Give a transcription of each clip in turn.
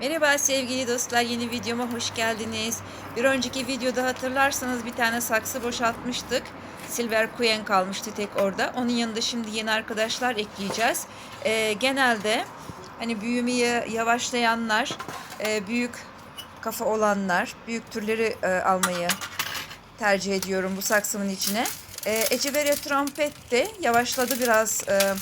Merhaba sevgili dostlar yeni videoma hoş geldiniz. Bir önceki videoda hatırlarsanız bir tane saksı boşaltmıştık. Silver Queen kalmıştı tek orada. Onun yanında şimdi yeni arkadaşlar ekleyeceğiz. Ee, genelde hani büyümeyi yavaşlayanlar, e, büyük kafa olanlar, büyük türleri e, almayı tercih ediyorum bu saksımın içine. E, Echeveria trompet de yavaşladı biraz e,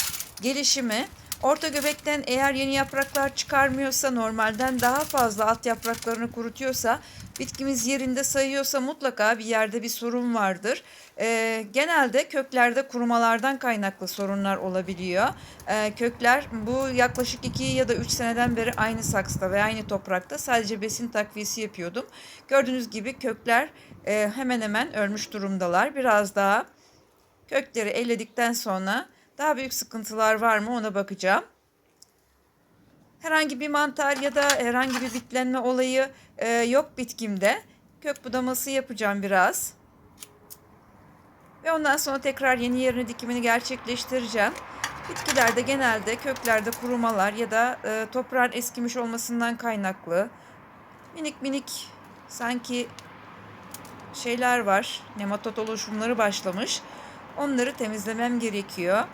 gelişimi. Orta göbekten eğer yeni yapraklar çıkarmıyorsa normalden daha fazla alt yapraklarını kurutuyorsa bitkimiz yerinde sayıyorsa mutlaka bir yerde bir sorun vardır. Ee, genelde köklerde kurumalardan kaynaklı sorunlar olabiliyor. Ee, kökler bu yaklaşık 2 ya da 3 seneden beri aynı saksıda ve aynı toprakta sadece besin takviyesi yapıyordum. Gördüğünüz gibi kökler e, hemen hemen ölmüş durumdalar. Biraz daha kökleri elledikten sonra daha büyük sıkıntılar var mı ona bakacağım. Herhangi bir mantar ya da herhangi bir bitlenme olayı e, yok bitkimde. Kök budaması yapacağım biraz. Ve ondan sonra tekrar yeni yerine dikimini gerçekleştireceğim. Bitkilerde genelde köklerde kurumalar ya da e, toprağın eskimiş olmasından kaynaklı minik minik sanki şeyler var. Nematot oluşumları başlamış. Onları temizlemem gerekiyor.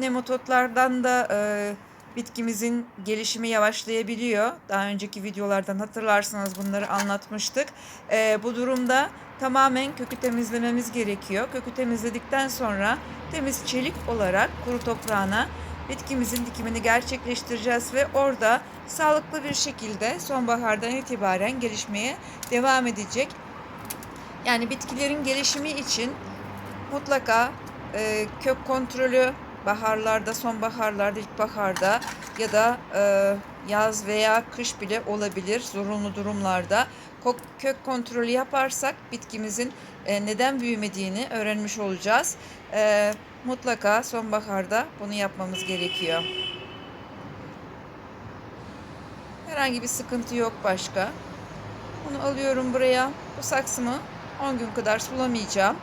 Nematotlardan da e, bitkimizin gelişimi yavaşlayabiliyor. Daha önceki videolardan hatırlarsanız bunları anlatmıştık. E, bu durumda tamamen kökü temizlememiz gerekiyor. Kökü temizledikten sonra temiz çelik olarak kuru toprağına bitkimizin dikimini gerçekleştireceğiz ve orada sağlıklı bir şekilde sonbahardan itibaren gelişmeye devam edecek. Yani bitkilerin gelişimi için mutlaka e, kök kontrolü baharlarda, sonbaharlarda, ilkbaharda ya da e, yaz veya kış bile olabilir zorunlu durumlarda. Kök kontrolü yaparsak bitkimizin e, neden büyümediğini öğrenmiş olacağız. E, mutlaka sonbaharda bunu yapmamız gerekiyor. Herhangi bir sıkıntı yok başka. Bunu alıyorum buraya. Bu saksımı 10 gün kadar sulamayacağım.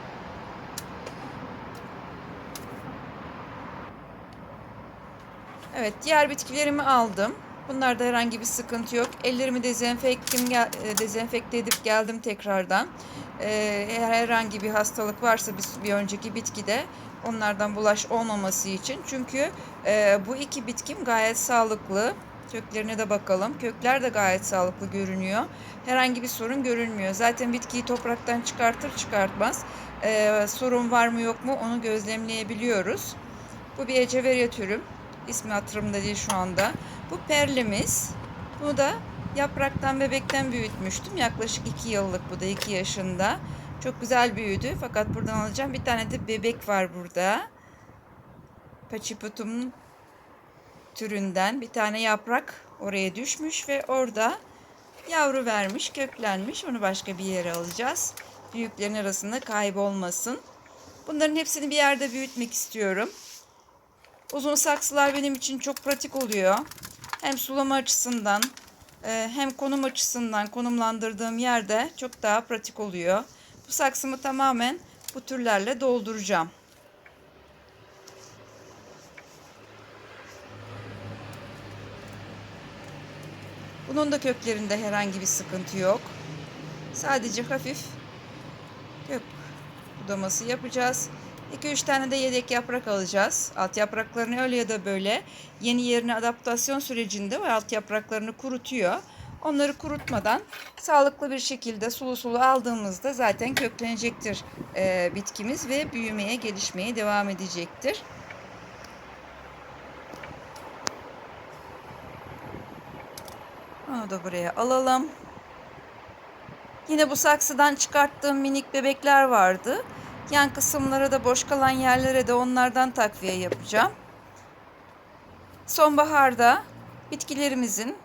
Evet, diğer bitkilerimi aldım. Bunlarda herhangi bir sıkıntı yok. Ellerimi dezenfektim, e, dezenfekte edip geldim tekrardan. Ee, eğer herhangi bir hastalık varsa bir, bir önceki bitkide onlardan bulaş olmaması için. Çünkü e, bu iki bitkim gayet sağlıklı. Köklerine de bakalım. Kökler de gayet sağlıklı görünüyor. Herhangi bir sorun görünmüyor. Zaten bitkiyi topraktan çıkartır çıkartmaz e, sorun var mı yok mu onu gözlemleyebiliyoruz. Bu bir eceveria türüm. İsmi hatırımda değil şu anda. Bu perlimiz. Bunu da yapraktan bebekten büyütmüştüm. Yaklaşık 2 yıllık bu da 2 yaşında. Çok güzel büyüdü. Fakat buradan alacağım. Bir tane de bebek var burada. Pachiputum türünden bir tane yaprak oraya düşmüş ve orada yavru vermiş, köklenmiş. Onu başka bir yere alacağız. Büyüklerin arasında kaybolmasın. Bunların hepsini bir yerde büyütmek istiyorum. Uzun saksılar benim için çok pratik oluyor. Hem sulama açısından e, hem konum açısından konumlandırdığım yerde çok daha pratik oluyor. Bu saksımı tamamen bu türlerle dolduracağım. Bunun da köklerinde herhangi bir sıkıntı yok. Sadece hafif kök budaması yapacağız. 2-3 tane de yedek yaprak alacağız. Alt yapraklarını öyle ya da böyle yeni yerine adaptasyon sürecinde o alt yapraklarını kurutuyor. Onları kurutmadan sağlıklı bir şekilde sulu sulu aldığımızda zaten köklenecektir e, bitkimiz ve büyümeye, gelişmeye devam edecektir. Onu da buraya alalım. Yine bu saksıdan çıkarttığım minik bebekler vardı. Yan kısımlara da boş kalan yerlere de onlardan takviye yapacağım. Sonbaharda bitkilerimizin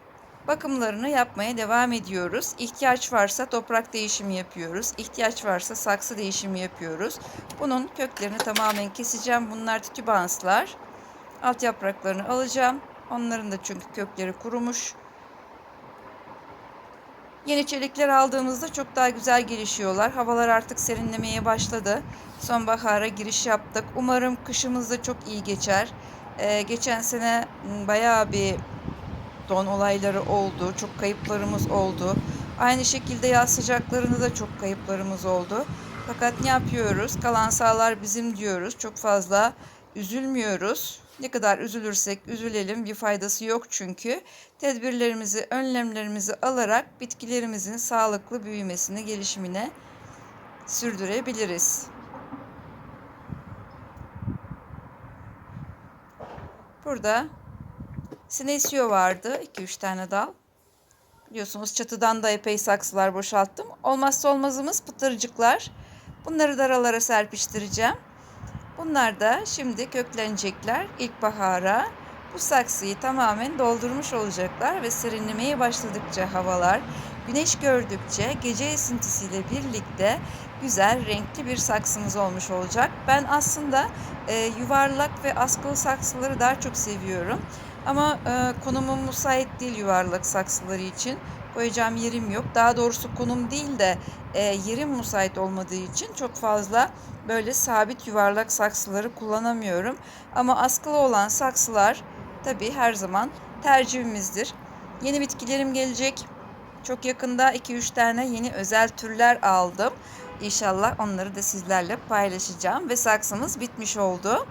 bakımlarını yapmaya devam ediyoruz. İhtiyaç varsa toprak değişimi yapıyoruz. İhtiyaç varsa saksı değişimi yapıyoruz. Bunun köklerini tamamen keseceğim. Bunlar tütübanslar. Alt yapraklarını alacağım. Onların da çünkü kökleri kurumuş. Yeni çelikler aldığımızda çok daha güzel gelişiyorlar. Havalar artık serinlemeye başladı. Sonbahara giriş yaptık. Umarım kışımız da çok iyi geçer. Ee, geçen sene bayağı bir don olayları oldu. Çok kayıplarımız oldu. Aynı şekilde yaz sıcaklarında da çok kayıplarımız oldu. Fakat ne yapıyoruz? Kalan sahalar bizim diyoruz. Çok fazla üzülmüyoruz. Ne kadar üzülürsek üzülelim bir faydası yok çünkü. Tedbirlerimizi, önlemlerimizi alarak bitkilerimizin sağlıklı büyümesini, gelişimine sürdürebiliriz. Burada Sinesio vardı. 2-3 tane dal. Biliyorsunuz çatıdan da epey saksılar boşalttım. Olmazsa olmazımız pıtırcıklar. Bunları da aralara serpiştireceğim. Bunlar da şimdi köklenecekler ilkbahara. Bu saksıyı tamamen doldurmuş olacaklar ve serinlemeye başladıkça havalar, güneş gördükçe gece esintisiyle birlikte güzel renkli bir saksımız olmuş olacak. Ben aslında e, yuvarlak ve askılı saksıları daha çok seviyorum. Ama e, konumum müsait değil yuvarlak saksıları için. Koyacağım yerim yok. Daha doğrusu konum değil de e, yerim müsait olmadığı için çok fazla böyle sabit yuvarlak saksıları kullanamıyorum. Ama askılı olan saksılar tabii her zaman tercihimizdir. Yeni bitkilerim gelecek. Çok yakında 2-3 tane yeni özel türler aldım. İnşallah onları da sizlerle paylaşacağım ve saksımız bitmiş oldu.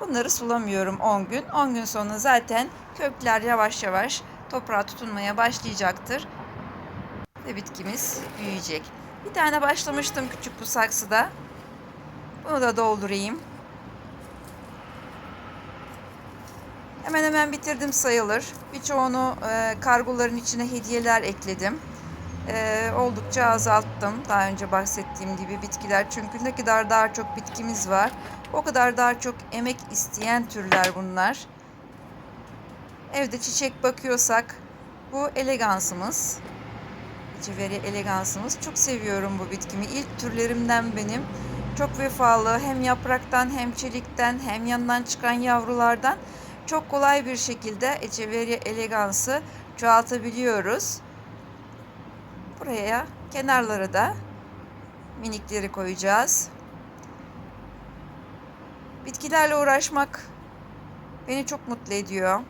Bunları sulamıyorum 10 gün. 10 gün sonra zaten kökler yavaş yavaş toprağa tutunmaya başlayacaktır. Ve bitkimiz büyüyecek. Bir tane başlamıştım küçük bu saksıda. Bunu da doldurayım. Hemen hemen bitirdim sayılır. Birçoğunu e, kargoların içine hediyeler ekledim. E, oldukça azalttım. Daha önce bahsettiğim gibi bitkiler. Çünkü ne kadar daha çok bitkimiz var. O kadar daha çok emek isteyen türler bunlar. Evde çiçek bakıyorsak bu elegansımız. Civeri elegansımız. Çok seviyorum bu bitkimi. İlk türlerimden benim. Çok vefalı hem yapraktan hem çelikten hem yandan çıkan yavrulardan çok kolay bir şekilde Echeveria elegansı çoğaltabiliyoruz. Buraya kenarlara da minikleri koyacağız. Bitkilerle uğraşmak beni çok mutlu ediyor.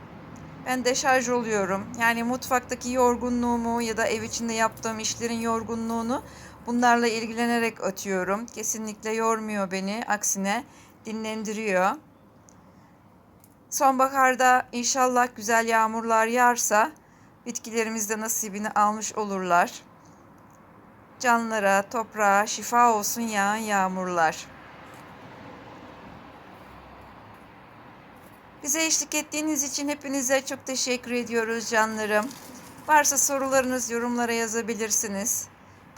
Ben deşarj oluyorum. Yani mutfaktaki yorgunluğumu ya da ev içinde yaptığım işlerin yorgunluğunu bunlarla ilgilenerek atıyorum. Kesinlikle yormuyor beni. Aksine dinlendiriyor. Sonbaharda inşallah güzel yağmurlar yağarsa bitkilerimiz de nasibini almış olurlar. Canlara, toprağa şifa olsun yağan yağmurlar. Bize eşlik ettiğiniz için hepinize çok teşekkür ediyoruz canlarım. Varsa sorularınız yorumlara yazabilirsiniz.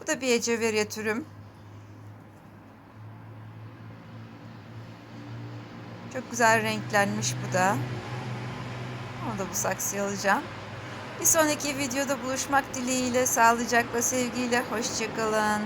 Bu da bir eceveriye türüm. Çok güzel renklenmiş bu da. Onu da bu saksıya alacağım. Bir sonraki videoda buluşmak dileğiyle, sağlıcakla, sevgiyle, hoşçakalın.